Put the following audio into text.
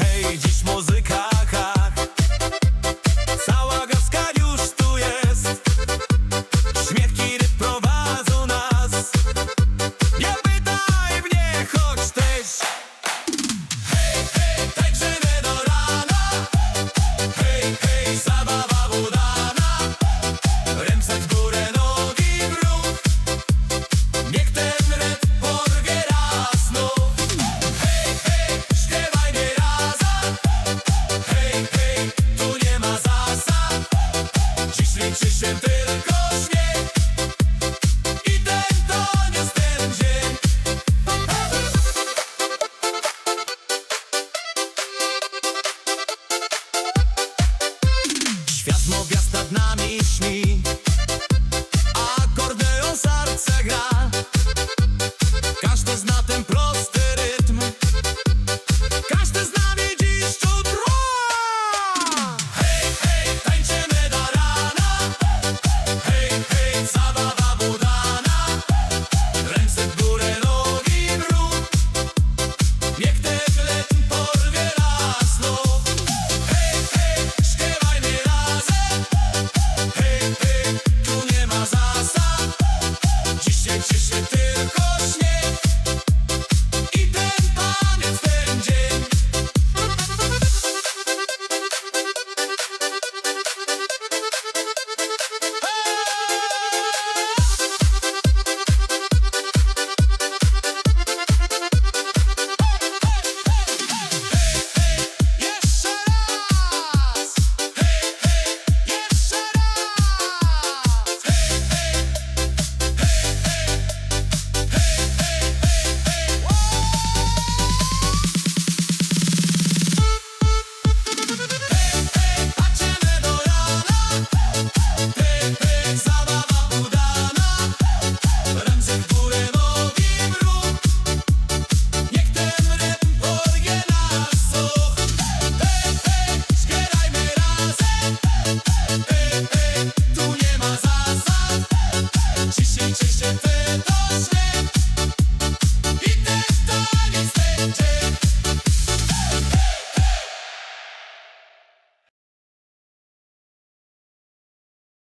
Hej, dziś muzyka. Świat mowia nad nami śni.